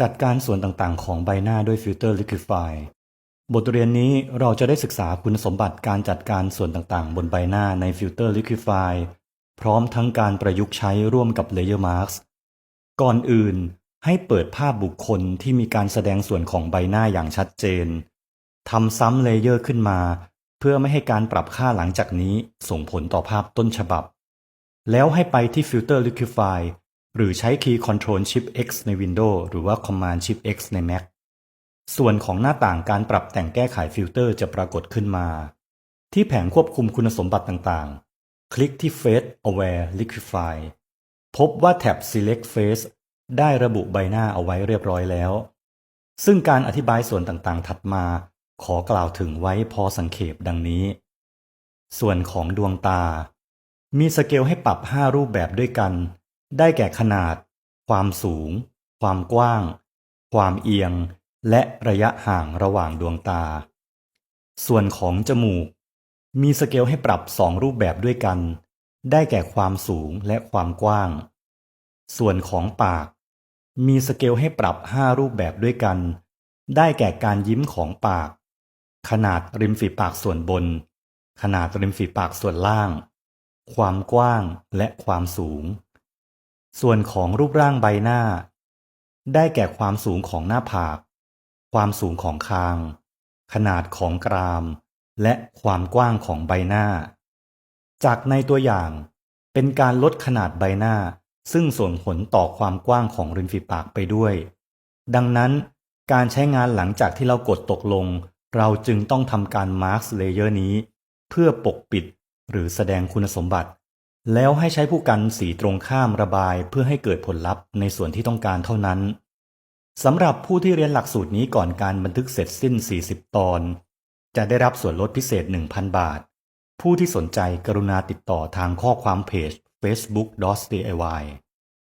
จัดการส่วนต่างๆ ของใบหน้าด้วยฟิลเตอร์ Liquify บทเรียนนี้เราจะได้ศึกษาคุณสมบัติการจัดการส่วนต่างๆ บนใบหน้าในฟิลเตอร์ Liquify พร้อมทั้งการประยุกต์ใช้ร่วมกับ Layer Mask ก่อนอื่นให้เปิดภาพบุคคลที่มีการแสดงส่วนของใบหน้าอย่างชัดเจนทำซ้ำเลเยอร์ขึ้นมา เพื่อไม่ให้การปรับค่าหลังจากนี้ส่งผลต่อภาพต้นฉบับ แล้วให้ไปที่ Filter Liquify หรือใช้คีย์ Ctrl Shift X ใน Windows หรือว่า Command Shift X ใน Mac ส่วนของหน้าต่างการปรับแต่งแก้ไขฟิลเตอร์จะปรากฏขึ้นมา ที่แผงควบคุมคุณสมบัติต่างๆ คลิกที่ Face Aware Liquify พบว่าแท็บ Select Face ได้ระบุใบหน้าเอาไว้เรียบร้อยแล้ว ซึ่งการอธิบายส่วนต่างๆ ถัดมา ขอกล่าวถึงไว้พอสังเขปดังนี้ ส่วนของดวงตา มีสเกลให้ปรับ 5 รูปแบบด้วยกัน ได้แก่ขนาด ความสูง ความกว้าง ความเอียง และระยะห่างระหว่างดวงตา ส่วนของจมูก มีสเกลให้ปรับ2รูปแบบด้วยกัน ได้แก่ความสูงและความกว้าง ส่วนของปาก มีสเกลให้ปรับ5รูปแบบด้วยกัน ได้แก่การยิ้มของปาก ขนาดริมฝีปากส่วนบน ขนาดริมฝีปากส่วนล่าง ความกว้างและความสูง ส่วนของรูปร่างใบหน้า ได้แก่ความสูงของหน้าผาก ความสูงของคาง ขนาดของกราม และความกว้างของใบหน้า จากในตัวอย่างเป็นการลดขนาดใบหน้า ซึ่งส่งผลต่อความกว้างของริมฝีปากไปด้วย ดังนั้นการใช้งานหลังจากที่เรากดตกลง เราจึงต้องทำการ Mask Layer นี้ เพื่อปกปิดหรือแสดงคุณสมบัติ แล้วให้ใช้ผู้กันสีตรงข้ามระบายเพื่อให้เกิดผลลัพธ์ในส่วนที่ต้องการเท่านั้นสำหรับผู้ที่เรียนหลักสูตรนี้ก่อนการบันทึกเสร็จสิ้น 40 ตอน จะได้รับส่วนลดพิเศษ 1,000 บาท ผู้ที่สนใจกรุณาติดต่อทางข้อความเพจ facebook.diy